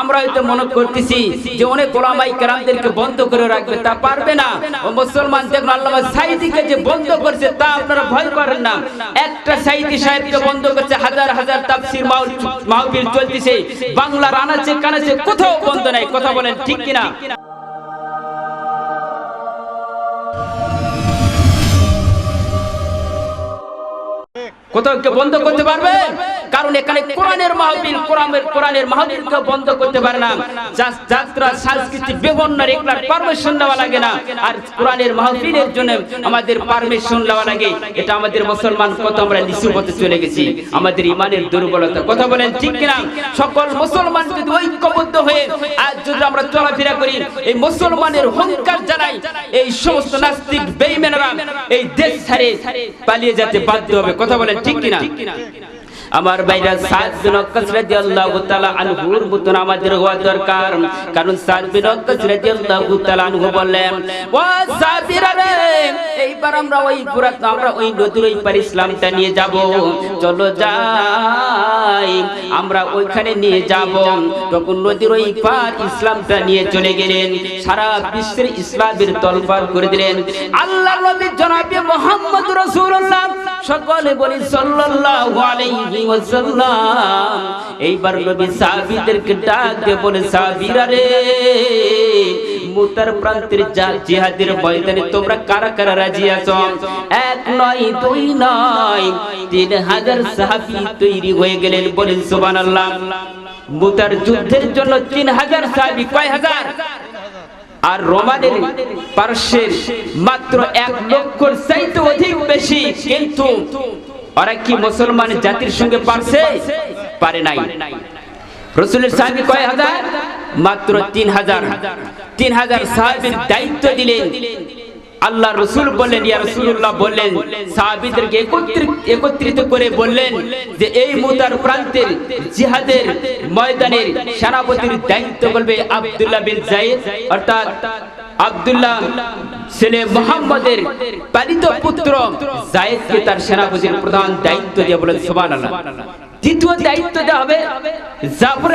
আমরা হয়তো মনে করতেছি যে অনেক ওলামাই কেরামদেরকে বন্ধ করে রাখবে, তা পারবে না। ও মুসলমান, দেখুন আল্লামা সাইদিকে যে বন্ধ করছে, তা আপনারা ভয় করেন না। একটা সাইদি সাহেবকে বন্ধ করছে, হাজার হাজার তাফসির মাহফিল চলতেছে। বাংলার আনাচে কানাচে কোথাও বন্ধ নাই, কথা বলেন ঠিক কিনা? কোথাও বন্ধ করতে পারবে কারণ এখানে কোরআনের মাহফিল কোরআনের কোরআনের মাহফিলকে বন্ধ করতে পারে না। যাত্রা সংস্কৃতি বিভিন্ন এগুলার পারমিশন দেওয়া লাগে না। আর কোরআনের মাহফিলের জন্য আমাদের পারমিশন দেওয়া লাগে। এটা আমাদের মুসলমান কত আমরা নিচু পথে চলে গেছি। আমাদের ইমানের দুর্বলতা। কথা বলেন ঠিক কিনা? সকল মুসলমান যদি ঐক্যবদ্ধ হয়ে আজ যদি আমরা চলাফেরা করি, এই মুসলমানের হংকার জানাই, এই সমস্ত নাস্তিক, বেঈমানরা এই দেশ ছেড়ে পালিয়ে যেতে বাধ্য হবে। কথা বলেন ঠিক কিনা? আমার ভাইরা সাদ বিন রাদিয়াল্লাহু তাআলা আনহুর আমাদের হওয়া দরকার। কারণ সাদ বিন রাদিয়াল্লাহু তাআলা আনহু বললেন, ও সাবিরা রে, এইবার আমরা ওই পুরাত, আমরা ওই নদীর ওই পার ইসলামটা নিয়ে যাব। চলো যাই, আমরা ওইখানে নিয়ে যাব। তখন নদীর ওই পার ইসলামটা নিয়ে চলে গেলেন। সারা বিশ্বের ইসলামের তলপার করে দিলেন। আল্লাহ নবী জনাবে মোহাম্মদ রাসূলুল্লাহ সকলে বলি সাল্লাল্লাহু আলাইহি ওয়াসাল্লাম, এইবার নবী সাহাবীদেরকে বলে, সাহাবীরা রে, মুতার প্রান্তের জিহাদের ময়দানে তোমরা কারা কারা রাজি আছো? এক নয়, দুই নয়, তিন হাজার সাহাবী তৈরি হয়ে গেলেন বলেন, সুবহানাল্লাহ। মুতার যুদ্ধের জন্য তিন হাজার সাহাবী কয় হাজার? আর রোমানের পার্শ্বের মাত্র এক লক্ষর চাইতে অধিক বেশি কিন্তু ওরা কি মুসলমান জাতির সঙ্গে পারছে? পারে নাই। রসুলের সাহেব কয়, হাজার? মাত্র তিন হাজার। তিন হাজার সাহেবের দায়িত্ব দিলেন। আল্লাহ রসুল বললেন, ইয়া রসুল্লাহ বললেন, সাহাবিদেরকে একত্রিত করে বললেন যে এই মুতার প্রান্তের জিহাদের ময়দানের সেনাপতির দায়িত্ব বলবে আব্দুল্লাহ বিন জায়েদ অর্থাৎ আব্দুল্লাহ ছেলে মোহাম্মদের পালিত পুত্র জায়েদকে তার সেনাপতির প্রধান দায়িত্ব দিয়ে বলেন সুবহানাল্লাহ। দ্বিতীয় দায়িত্ব দেওয়া হবে জাফর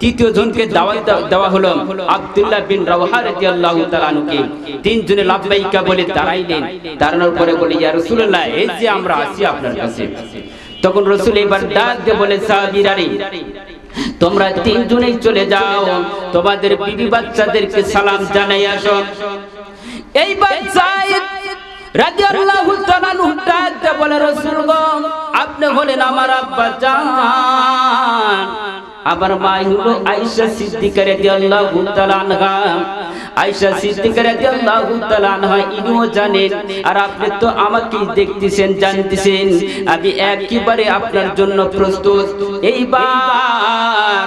তৃতীয় জনকে দেওয়া- হলো বিন তিনজনে বলে দাঁড়াইলেন। দাঁড়ানোর পরে বলে এই যে আমরা আপনার কাছে। তখন রাসূল এবার ডাক দিয়ে বলে সাহাবীরা রে তোমরা তিনজনেই চলে যাও। তোমাদের বিবি বাচ্চাদেরকে সালাম জানাই আসো। রাদিয়াল্লাহু তাআলা দিয়ে বলে রাসূল গো আপনি হলেন আমার আব্বা জান। আমার মা হলো আয়েশা সিদ্দিকা রাদিয়াল্লাহু তাআলা আনহা। আয়েশা সিদ্দিকা রাদিয়াল্লাহু তাআলা আনহা, ইনিও জানেন, আর আপনি তো আমাকে দেখতেছেন, জানতেছেন। আমি একেবারে আপনার জন্য প্রস্তুত। এইবার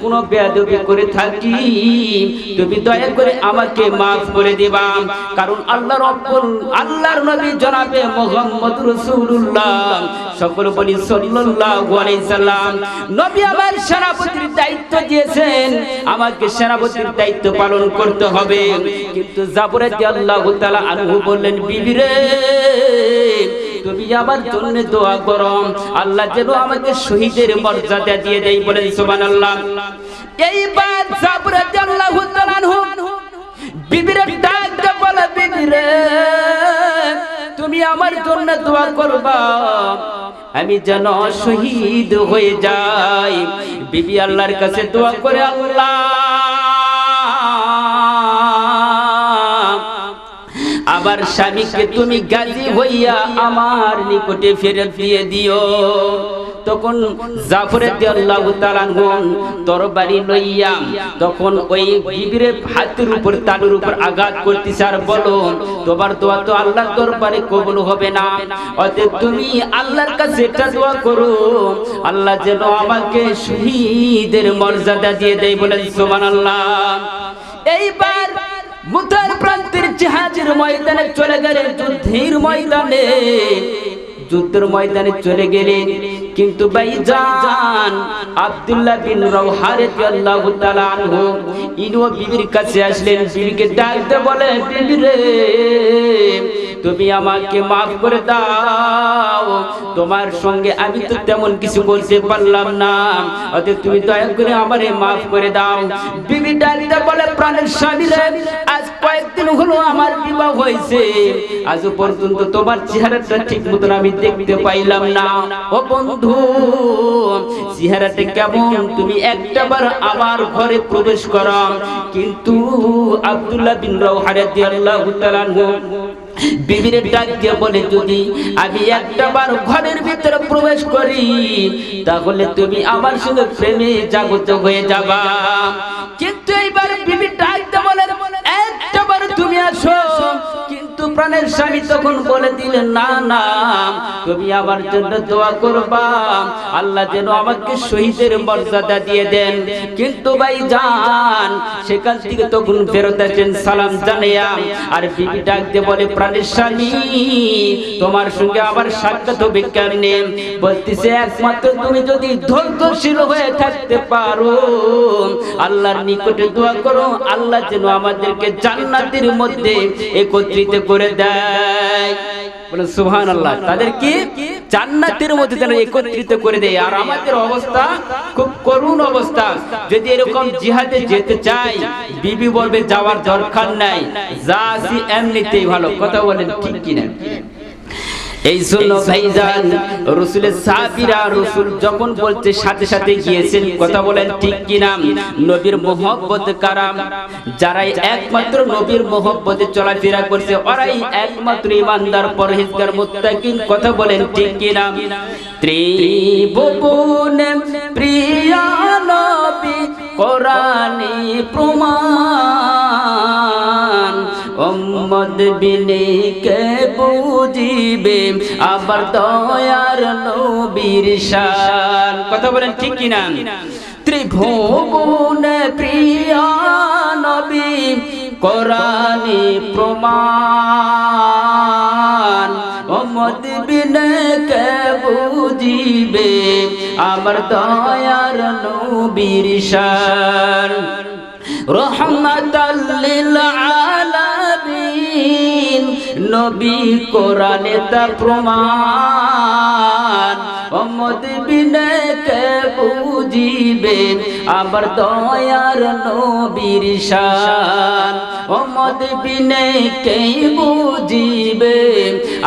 কোনো বেয়াদবি করে থাকি। তুমি দয়া করে আমাকে মাফ করে দিবা। কারণ আল্লাহ রব্বুল, আল্লাহর নবী জনাবে মুহাম্মদ রাসূলুল্লাহ, সকল বলি সাল্লাল্লাহু আলাইহি সাল্লাম। নবী আমার সেনাপতির দায়িত্ব দিয়েছেন। আমাকে সেনাপতির দায়িত্ব পালন করতে হবে। কিন্তু জাবরে আল্লাহ তাআলা আনহু বললেন, বিবি রে তুমি আমার জন্য দোয়া করো। আল্লাহ যেন আমাকে শহীদের মর্যাদা দিয়ে দেয় বলেন সুবহানাল্লাহ। এইবার ডাক বলে তুমি আমার জন্য দোয়া করবা। আমি যেন শহীদ হয়ে যাই। বিবি আল্লাহর কাছে দোয়া করে, আল্লাহ আবার স্বামীকে তুমি গাজী হইয়া আমার নিকটে ফেরত দিয়ে দিও। তখন জাফরে তাআলা আনহু তরবারি লইয়া তখন ওই বিবিরে হাতের উপর, তালুর উপর আঘাত করতেছে আর বলো তোমার দোয়া তো আল্লাহর দরবারে কবুল হবে না। অতএব তুমি আল্লাহর কাছে এটা দোয়া করো। আল্লাহ যেন আমাকে শহীদের মর্যাদা দিয়ে দেয় বলেন সুবহানাল্লাহ। এইবার মুতার প্রান্তের জাহাজের ময়দানে চলে গেলেন, যুদ্ধের ময়দানে। যুদ্ধের ময়দানে চলে গেলেন, কিন্তু বাইজান আব্দুল্লাহ বিন রাওহা রাদিয়াল্লাহু তাআলা আনহু, ইনো বিবির কাছে আসলেন, বিবিকে ডাকতে বলে বিবি রে তুমি আমাকে মাফ করে দাও। তোমার সঙ্গে আমি তো তেমন কিছু করতে পারলাম না। অতএব তুমি দয়া করে আমারে মাফ করে দাও। বিবি ডাকতে বলে, প্রাণের স্বামী আজ কয়েকদিন হলো আমার বিবাহ হয়েছে। আজ পর্যন্ত তোমার চেহারাটা ঠিক মতন আমি দেখতে পাইলাম না। ও বন্ধু, চেহারাটা কেমন? তুমি একটাবার আমার ঘরে প্রবেশ করো। কিন্তু আব্দুল্লাহ বিন রাওহা রাদিয়াল্লাহু তাআলা বিবির ডাক বলে, যদি আমি একটা বার ঘরের ভিতরে প্রবেশ করি, তাহলে তুমি আমার সঙ্গে প্রেমে জাগত হয়ে যাবা। কিন্তু এইবার বিবি ডাক কিন্তু স্বামী তখন বলে দিলেন, না না, তুমি আমার জন্য দোয়া করবা। আল্লাহ যেন আমাকে শহীদের মর্যাদা দিয়ে দেন। কিন্তু ভাই যান সেখান থেকে তখন ফেরত আসেন, সালাম জানিয়া আর বিবি ডাক দিয়ে বলে, প্রাণের স্বামী, তোমার সঙ্গে আবার সাক্ষাৎ হবে কেমনে? বলতেছে, একমাত্র তুমি যদি ধৈর্যশীল হয়ে থাকতে পারো, আল্লাহর নিকটে দোয়া করো। আল্লাহ যেন আমাদেরকে জান্নাতের মধ্যে একত্রিত করে দেয়। বলে আল্লাহ জান্নাতের মধ্যে যেন একত্রিত করে দেয়। আর আমাদের অবস্থা খুব করুণ অবস্থা। যদি এরকম জিহাদে যেতে চাই বিবি বলবে যাওয়ার দরকার নাই। যা আসি এমনিতেই ভালো। কথা বলেন ঠিক কিনা? এই জন্য ভাইজান রসুলের সাহাবীরা, রসুল যখন বলতে সাথে সাথে গিয়েছেন, কথা বলেন, ঠিক কিনা নবীর মোহব্বত কারাম। যারাই একমাত্র নবীর মোহব্বতে চলাফেরা করছে, ওরাই একমাত্র ইমানদার, পরহেজগার, মুত্তাকিন, কথা বলেন, ঠিক কিনা ত্রিভুবন প্রিয়া নবী, কোরআনে প্রমাণ। উম্মদ বিনে কে বুঝিবে? আবার দয়ার নবীর শান। কথা বলেন ঠিক কিনা ত্রিভুবন প্রিয় নবী, কোরআনে প্রমাণ। উম্মদ বিনে কে বুঝিবে? আমার দয়ার নবীর শান। রহমাতাল লিল আলামিন নবী কোরআনে তা প্রমাণ। অমদ বিনে কে বুঝিবে আবার দয়ার নবীর শান। অমদ বিনে কে বুঝিবে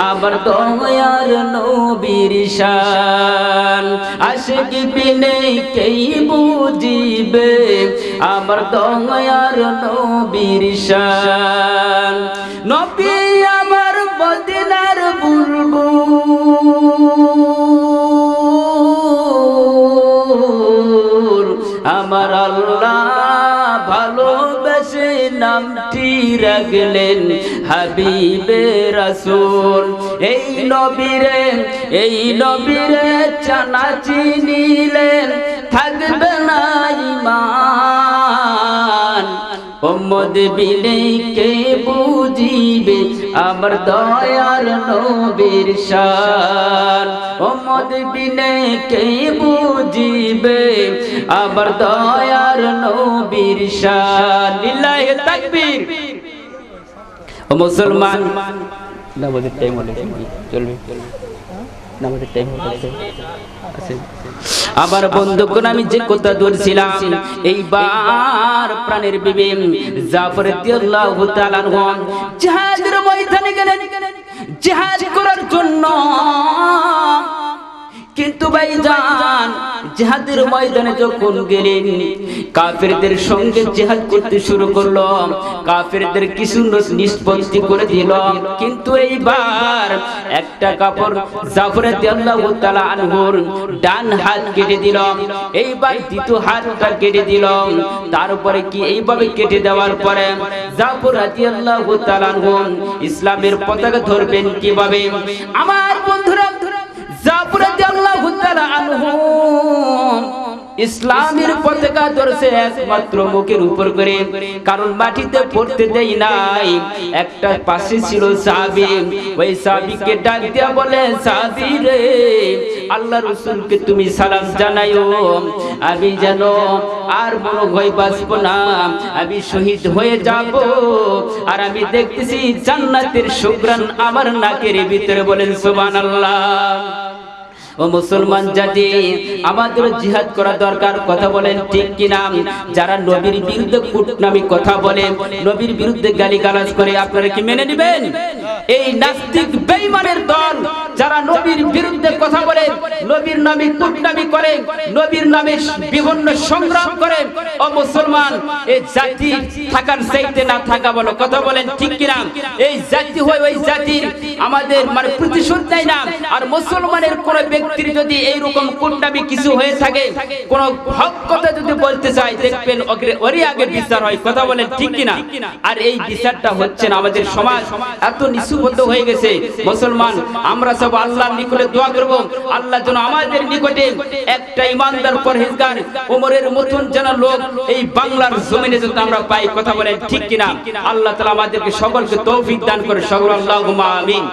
আবার দয়ার নবীর শান। আশিক বিনে কে বুঝিবে আবার দয়ার নবীর শান। নবী আমার আল্লাহ ভালোবেসে নামটি রাখলেন হাবিবে রাসূল। এই নবীরে এই নবীরে চানা চিনিলেন থাকবে না ইমান। উম্মদ বিনে কে বুঝিবে আমার দয়ার নবীর শান। উম্মদ বিনে কে বুঝিবে আমার দয়ার নবীর শান। লিল্লাহি তাকবীর। ও মুসলমান। নামাজের টাইম হলে চলবে। হচ্ছে আবার বন্ধুগণ, আমি যে কথা ধরছিলাম, এইবার প্রাণের বিবি জাফর রাদিয়াল্লাহু তাআলা জিহাদের ময়দানে গেলেন। জিহাদ করার জন্য কিন্তু ভাই যান জেহাদের ময়দানে যখন গেলেন, কাফেরদের সঙ্গে জেহাদ করতে শুরু করল। কাফেরদের কিছু নিষ্পত্তি করে দিল। কিন্তু এইবার একটা কাপড় জাফরে আল্লাহ তাআলা আনহুর ডান হাত কেটে দিল। এইবার দ্বিতীয় হাতটা কেটে দিল। তারপরে কি এইভাবে কেটে দেওয়ার পরে জাফর রাদিয়াল্লাহু তাআলা আনহু ইসলামের পতাকা ধরবেন কীভাবে? আমার বন্ধুরা ইসলামের পতাকা ধরছে একমাত্র মুখের উপর করে। কারণ মাটিতে পড়তে দেই নাই। একটা পাশে ছিল সাহাবী। ওই সাহাবীকে ডাক দিয়া বলে, সাহাবী রে, আল্লাহ রসুলকে তুমি সালাম জানাইও আমি যেন আর মনে ভয় বাঁচবো না। আমি শহীদ হয়ে যাব। আর আমি দেখতেছি জান্নাতের সুগ্রান আমার নাকের ভিতরে বলেন, সুবহানাল্লাহ। ও মুসলমান জাতি আমাদের জিহাদ করা দরকার কথা বলেন ঠিক কিনা? যারা নবীর বিরুদ্ধে কুটনামি কথা বলে নবীর বিরুদ্ধে গালি গালাজ করে আপনারা কি মেনে নেবেন? এই নাস্তিক বেঈমানের দল যারা নবীর বিরুদ্ধে কথা বলে, নবীর নামে কুটনামি করে, নবীর নামে বিভিন্ন সংগ্রাম করে, ও মুসলমান এই জাতি থাকার চাইতে না থাকা বলো, কথা বলেন ঠিক কিনা? এই জাতি হয় ওই জাতির আমাদের মানে প্রতিশোধ দেয় না। আর মুসলমানের কোন ব্যক্তির যদি এইরকম কুটনামি কিছু হয়ে থাকে, কোন হক কথা যদি বলতে চাই দেখবেন ওরই আগে বিচার হয়, কথা বলেন ঠিক কিনা? আর এই বিচারটা হচ্ছে না আমাদের সমাজ, এত নিশুবদ্ধ হয়ে গেছে। মুসলমান, আমরা সব আল্লাহর নিকটে দোয়া করব। আল্লাহ যেন আমাদের নিকটে একটা ইমানদার পরহেজগার, ওমরের মতন যেন লোক এই বাংলার জমিনে যেন আমরা পাই। কথা বলেন ঠিক কিনা? আল্লাহ তাআলা আমাদেরকে সকলকে তৌফিক দান করে। সকল আল্লাহুম্মা আমিন।